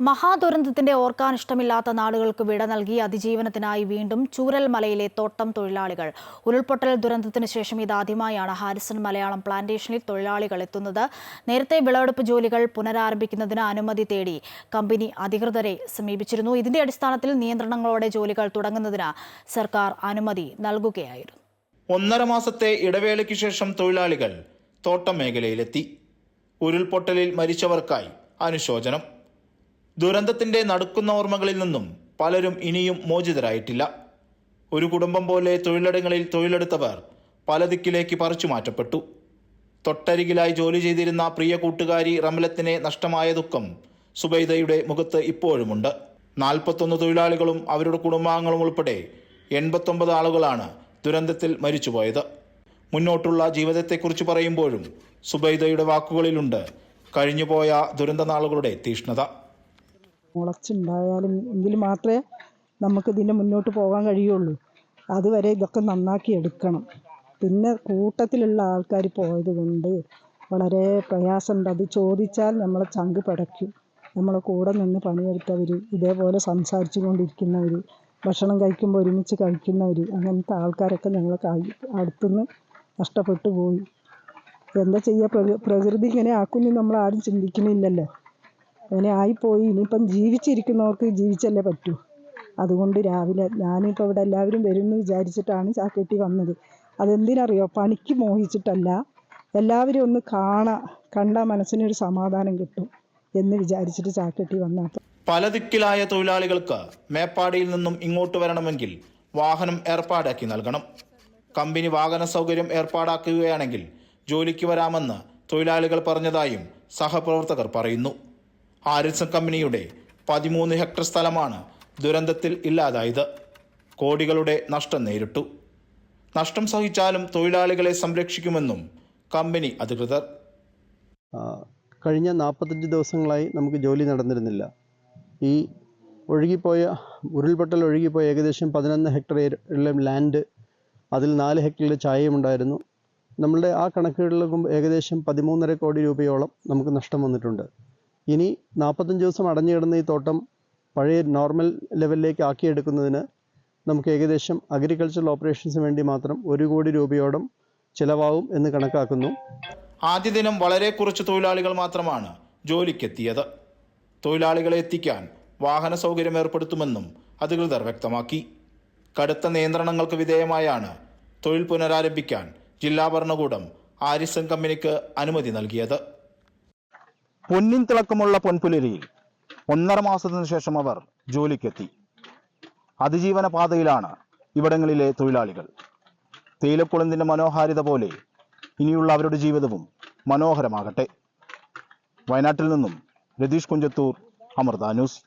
മഹാദുരന്തത്തിന്റെ ഓർക്കാനിഷ്ടമില്ലാത്ത നാടുകൾക്ക് വിട നൽകി അതിജീവനത്തിനായി വീണ്ടും ചൂരൽ മലയിലെ തോട്ടം തൊഴിലാളികൾ. ഉരുൾപൊട്ടൽ ദുരന്തത്തിന് ശേഷം ഇതാദ്യമായാണ് ഹാരിസൺ മലയാളം പ്ലാന്റേഷനിൽ തൊഴിലാളികൾ എത്തുന്നത്. നേരത്തെ വിളവെടുപ്പ് ജോലികൾ പുനരാരംഭിക്കുന്നതിന് അനുമതി തേടി കമ്പനി അധികൃതരെ സമീപിച്ചിരുന്നു. ഇതിന്റെ അടിസ്ഥാനത്തിൽ നിയന്ത്രണങ്ങളോടെ ജോലികൾ തുടങ്ങുന്നതിന് സർക്കാർ അനുമതി നൽകുകയായിരുന്നു. ഒന്നര മാസത്തെ ഇടവേളയ്ക്ക് ശേഷം തൊഴിലാളികൾ തോട്ടം മേഖലയിലെത്തി. ഉരുൾപൊട്ടലിൽ മരിച്ചവർക്കായി അനുശോചനം. ദുരന്തത്തിന്റെ നടുക്കുന്ന ഓർമ്മകളിൽ നിന്നും പലരും ഇനിയും മോചിതരായിട്ടില്ല. ഒരു കുടുംബം പോലെ തൊഴിലിടങ്ങളിൽ തൊഴിലെടുത്തവർ പല ദിക്കിലേക്ക് പറിച്ചു മാറ്റപ്പെട്ടു. തൊട്ടരികിലായി ജോലി ചെയ്തിരുന്ന പ്രിയ കൂട്ടുകാരി റംലത്തിനെ നഷ്ടമായ ദുഃഖം സുബൈദയുടെ മുഖത്ത് ഇപ്പോഴുമുണ്ട്. നാൽപ്പത്തൊന്ന് തൊഴിലാളികളും അവരുടെ കുടുംബാംഗങ്ങളും ഉൾപ്പെടെ എൺപത്തൊമ്പത് ആളുകളാണ് ദുരന്തത്തിൽ മരിച്ചുപോയത്. മുന്നോട്ടുള്ള ജീവിതത്തെക്കുറിച്ച് പറയുമ്പോഴും സുബൈദയുടെ വാക്കുകളിലുണ്ട് കഴിഞ്ഞുപോയ ദുരന്ത നാളുകളുടെ തീഷ്ണത. മുളച്ചുണ്ടായാലും എങ്കിൽ മാത്രമേ നമുക്ക് ഇതിന്റെ മുന്നോട്ട് പോകാൻ കഴിയുള്ളൂ. അതുവരെ ഇതൊക്കെ നന്നാക്കി എടുക്കണം. പിന്നെ കൂട്ടത്തിലുള്ള ആൾക്കാർ പോയത് കൊണ്ട് വളരെ പ്രയാസമുണ്ട്. അത് ചോദിച്ചാൽ നമ്മളെ ചങ്ക് പിടയ്ക്കും. നമ്മളെ കൂടെ നിന്ന് പണിയെടുത്തവർ ഇതേപോലെ സംസാരിച്ചു കൊണ്ടിരിക്കുന്നവർ ഭക്ഷണം കഴിക്കുമ്പോൾ ഒരുമിച്ച് കഴിക്കുന്നവർ അങ്ങനത്തെ ആൾക്കാരൊക്കെ ഞങ്ങൾ അടുത്തുനിന്ന് നഷ്ടപ്പെട്ടു പോയി. എന്താ ചെയ്യുക പ്രകൃതി ഇങ്ങനെ ആക്കുന്നു നമ്മൾ ആരും ചിന്തിക്കുന്നില്ലല്ലോ. അങ്ങനെ ആയിപ്പോയി. ഇനിയിപ്പം ജീവിച്ചിരിക്കുന്നവർക്ക് ജീവിച്ചല്ലേ പറ്റൂ. അതുകൊണ്ട് രാവിലെ ഞാനിപ്പോൾ ഇവിടെ എല്ലാവരും വരുമെന്ന് വിചാരിച്ചിട്ടാണ് ചാക്കെട്ടി വന്നത്. അതെന്തിനറിയോ? പണിക്ക് മോഹിച്ചിട്ടല്ല. എല്ലാവരും ഒന്ന് കാണ കണ്ടാൽ മനസ്സിനൊരു സമാധാനം കിട്ടും എന്ന് വിചാരിച്ചിട്ട് ചാക്കെട്ടി വന്ന പല ദിക്കിലായ തൊഴിലാളികൾക്ക് മേപ്പാടിയിൽ നിന്നും ഇങ്ങോട്ട് വരണമെങ്കിൽ വാഹനം ഏർപ്പാടാക്കി നൽകണം. കമ്പനി വാഹന സൗകര്യം ഏർപ്പാടാക്കുകയാണെങ്കിൽ ജോലിക്ക് വരാമെന്ന് തൊഴിലാളികൾ പറഞ്ഞതായും സഹപ്രവർത്തകർ പറയുന്നു. ആരിസൺ കമ്പനിയുടെ പതിമൂന്ന് ഹെക്ടർ സ്ഥലമാണ് ദുരന്തത്തിൽ ഇല്ലാതായത്. കോടികളുടെ നഷ്ടം നേരിട്ടു. നഷ്ടം സഹിച്ചാലും തൊഴിലാളികളെ സംരക്ഷിക്കുമെന്നും കമ്പനി അധികൃതർ. കഴിഞ്ഞ നാൽപ്പത്തഞ്ച് ദിവസങ്ങളായി നമുക്ക് ജോലി നടന്നിരുന്നില്ല. ഈ ഒഴുകിപ്പോയ ഉരുൾപൊട്ടൽ ഒഴുകിപ്പോയ ഏകദേശം പതിനൊന്ന് ഹെക്ടർ ലാൻഡ് അതിൽ നാല് ഹെക്ടറിൽ ചായയുമുണ്ടായിരുന്നു നമ്മളുടെ ആ കണക്കുകളിലും ഏകദേശം പതിമൂന്നര കോടി രൂപയോളം നമുക്ക് നഷ്ടം വന്നിട്ടുണ്ട്. ഇനി നാൽപ്പത്തഞ്ച് ദിവസം അടഞ്ഞു കിടന്ന ഈ തോട്ടം പഴയ നോർമൽ ലെവലിലേക്ക് ആക്കിയെടുക്കുന്നതിന് നമുക്ക് ഏകദേശം അഗ്രികൾച്ചറൽ ഓപ്പറേഷൻസിന് വേണ്ടി മാത്രം ഒരു കോടി രൂപയോളം ചിലവാകും എന്ന് കണക്കാക്കുന്നു. ആദ്യ ദിനം വളരെ കുറച്ച് തൊഴിലാളികൾ മാത്രമാണ് ജോലിക്കെത്തിയത്. തൊഴിലാളികളെ എത്തിക്കാൻ വാഹന സൗകര്യം ഏർപ്പെടുത്തുമെന്നും അധികൃതർ വ്യക്തമാക്കി. കടുത്ത നിയന്ത്രണങ്ങൾക്ക് വിധേയമായാണ് തൊഴിൽ പുനരാരംഭിക്കാൻ ജില്ലാ ഭരണകൂടം ആരിസം കമ്പനിക്ക് അനുമതി നൽകിയത്. പൊന്നിൻ തിളക്കമുള്ള പൊൻപുലരിയിൽ ഒന്നര മാസത്തിനു ശേഷം അവർ ജോലിക്കെത്തി. അതിജീവന പാതയിലാണ് ഇവിടങ്ങളിലെ തൊഴിലാളികൾ. തേയിലക്കുളന്തിന്റെ മനോഹാരിത പോലെ ഇനിയുള്ള അവരുടെ ജീവിതവും മനോഹരമാകട്ടെ. വയനാട്ടിൽ നിന്നും രതീഷ് കുഞ്ചത്തൂർ അമൃത ന്യൂസ്.